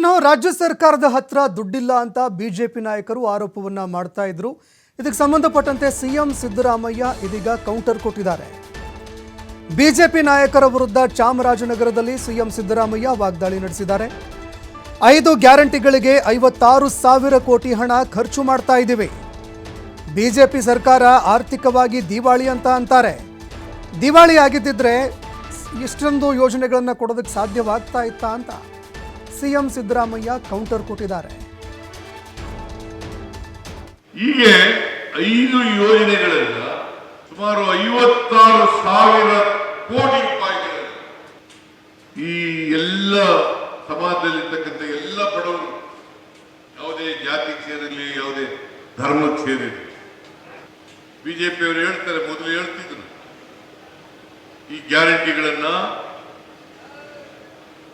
ಇನ್ನು ರಾಜ್ಯ ಸರ್ಕಾರದ ಹತ್ರ ದುಡ್ಡಿಲ್ಲ ಅಂತ ಬಿಜೆಪಿ ನಾಯಕರು ಆರೋಪವನ್ನ ಮಾಡ್ತಾ ಇದ್ರು. ಇದಕ್ಕೆ ಸಂಬಂಧಪಟ್ಟಂತೆ ಸಿಎಂ ಸಿದ್ದರಾಮಯ್ಯ ಇದೀಗ ಕೌಂಟರ್ ಕೊಟ್ಟಿದ್ದಾರೆ. ಬಿಜೆಪಿ ನಾಯಕರ ವಿರುದ್ಧ ಚಾಮರಾಜನಗರದಲ್ಲಿ ಸಿಎಂ ಸಿದ್ದರಾಮಯ್ಯ ವಾಗ್ದಾಳಿ ನಡೆಸಿದ್ದಾರೆ. ಐದು ಗ್ಯಾರಂಟಿಗಳಿಗೆ ಐವತ್ತಾರು ಸಾವಿರ ಕೋಟಿ ಹಣ ಖರ್ಚು ಮಾಡ್ತಾ ಇದ್ದೀವಿ. ಬಿಜೆಪಿ ಸರ್ಕಾರ ಆರ್ಥಿಕವಾಗಿ ದಿವಾಳಿ ಅಂತ ಅಂತಾರೆ. ದಿವಾಳಿ ಆಗಿದ್ದಿದ್ರೆ ಇಷ್ಟೊಂದು ಯೋಜನೆಗಳನ್ನು ಕೊಡೋದಕ್ಕೆ ಸಾಧ್ಯವಾಗ್ತಾ ಇತ್ತಾ ಅಂತ. ಸಿಎಂ ಸಿದ್ದರಾಮಯ್ಯ ಕೌಂಟರ್ ಕೊಟ್ಟಿದ್ದಾರೆ. ಹೀಗೆ ಐದು ಯೋಜನೆಗಳನ್ನ ಸುಮಾರು ಐವತ್ತಾರು ಸಾವಿರ ಕೋಟಿ ರೂಪಾಯಿಗಳನ್ನು ಈ ಎಲ್ಲ ಸಮಾಜದಲ್ಲಿರ್ತಕ್ಕಂಥ ಎಲ್ಲ ಬಡವರು, ಯಾವುದೇ ಜಾತಿ ಸೇರಿರಲಿ ಯಾವುದೇ ಧರ್ಮಕ್ಕೆ ಸೇರಿರಲಿ ಬಿಜೆಪಿಯವರು ಹೇಳ್ತಾರೆ, ಮೊದಲು ಹೇಳ್ತಿದ್ರು. ಈ ಗ್ಯಾರಂಟಿಗಳನ್ನ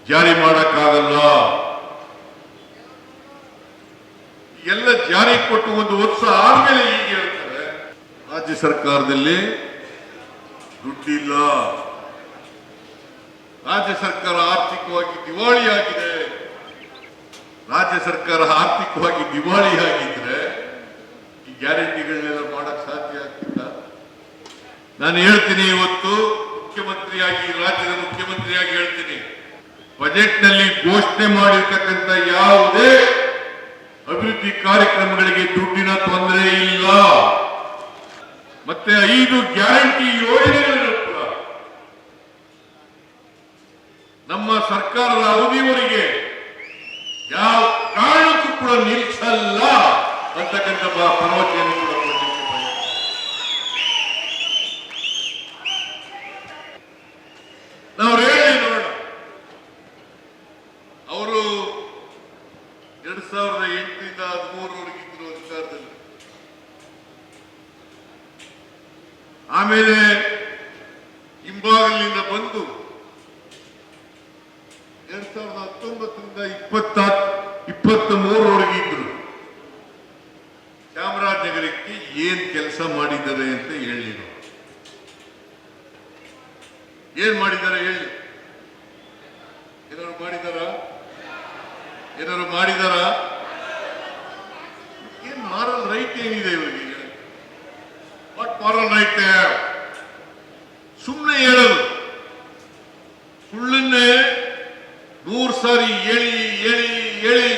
ಜಾರಿ ಮಾಡಕ್ಕಾಗಲ್ಲ. ಎಲ್ಲ ಜಾರಿ ಕೊಟ್ಟು ಒಂದು ವರ್ಷ ಆದ್ಮೇಲೆ ಈಗ ಹೇಳ್ತಾರೆ. ರಾಜ್ಯ ಸರ್ಕಾರದಲ್ಲಿ ದುಡ್ಡಿಲ್ಲ. ರಾಜ್ಯ ಸರ್ಕಾರ ಆರ್ಥಿಕವಾಗಿ ದಿವಾಳಿಯಾಗಿದೆ. ರಾಜ್ಯ ಸರ್ಕಾರ ಆರ್ಥಿಕವಾಗಿ ದಿವಾಳಿಯಾಗಿದ್ರೆ ಈ ಗ್ಯಾರಂಟಿಗಳನ್ನೆಲ್ಲ ಮಾಡಕ್ ಸಾಧ್ಯ ಆಗ್ತಿಲ್ಲ ನಾನು ಹೇಳ್ತೀನಿ ಇವತ್ತು ಮುಖ್ಯಮಂತ್ರಿಯಾಗಿ, ರಾಜ್ಯದ ಮುಖ್ಯಮಂತ್ರಿಯಾಗಿ ಹೇಳ್ತೀನಿ. ಬಜೆಟ್ನಲ್ಲಿ ಘೋಷಣೆ ಮಾಡಿರ್ತಕ್ಕಂಥ ಯಾವುದೇ ಅಭಿವೃದ್ಧಿ ಕಾರ್ಯಕ್ರಮಗಳಿಗೆ ದುಡ್ಡಿನ ತೊಂದರೆ ಇಲ್ಲ. ಮತ್ತೆ ಐದು ಗ್ಯಾರಂಟಿ ಯೋಜನೆಗಳನ್ನು ಕೂಡ ನಮ್ಮ ಸರ್ಕಾರದ ಅವಧಿವರೆಗೆ ಯಾವ ಕಾರಣಕ್ಕೂ ಕೂಡ ನಿಲ್ಲಿಸಲ್ಲ ಅಂತಕ್ಕಂಥ ಭರವಸೆಯನ್ನು ಕೂಡ ಸಾವಿರದ ಎಂಟರಿಂದ ಹದಿಮೂರವರೆಗೆ ಇದ್ರು ಅಧಿಕಾರದಲ್ಲಿ ಆಮೇಲೆ ಹಿಂಬಾಗಲಿಂದ ಬಂದು ಎರಡ್ ಸಾವಿರದ ಹತ್ತೊಂಬತ್ತರಿಂದ ಇಪ್ಪತ್ತ ಇಪ್ಪತ್ತ ಮೂರವರೆಗೆ ಇದ್ರು ಚಾಮರಾಜನಗರಕ್ಕೆ ಏನ್ ಕೆಲಸ ಮಾಡಿದ್ದಾರೆ ಅಂತ ಹೇಳಿ ಏನ್ ಮಾಡಿದ್ದಾರೆ ಹೇಳಿ? ಏನಾದ್ರು ಮಾಡಿದಾರ ಏನಾದ್ರು ಮಾಡಿದಾರ? ಏನ್ ಮಾರಲ್ ರೈಟ್ ಏನಿದೆ ಇವರಿಗೆ? ವಾಟ್ ಮಾರಲ್ ರೈಟ್ ಸುಮ್ಮನೆ ಹೇಳೋದು. ಸುಳ್ಳನ್ನೇ ನೂರು ಸಾರಿ ಹೇಳಿ ಹೇಳಿ ಹೇಳಿ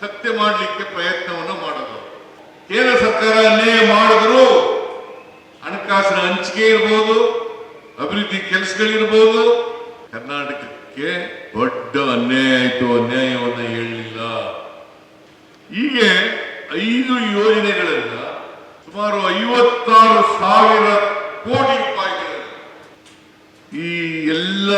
ಸತ್ಯ ಮಾಡಲಿಕ್ಕೆ ಪ್ರಯತ್ನವನ್ನು ಮಾಡೋದು. ಕೇಂದ್ರ ಸರ್ಕಾರ ಅನ್ಯಾಯ ಮಾಡಿದ್ರು ಹಣಕಾಸಿನ ಹಂಚಿಕೆ ಇರ್ಬೋದು, ಅಭಿವೃದ್ಧಿ ಕೆಲಸಗಳಿರ್ಬೋದು ಕರ್ನಾಟಕಕ್ಕೆ ದೊಡ್ಡ ಅನ್ಯಾಯ ಆಯಿತು, ಅನ್ಯಾಯವನ್ನ ಹೇಳಲಿಲ್ಲ ಹೀಗೆ ಐದು ಯೋಜನೆಗಳನ್ನ ಸುಮಾರು ಐವತ್ತಾರು ಸಾವಿರ ಕೋಟಿ ರೂಪಾಯಿಗಳನ್ನು ಈ ಎಲ್ಲ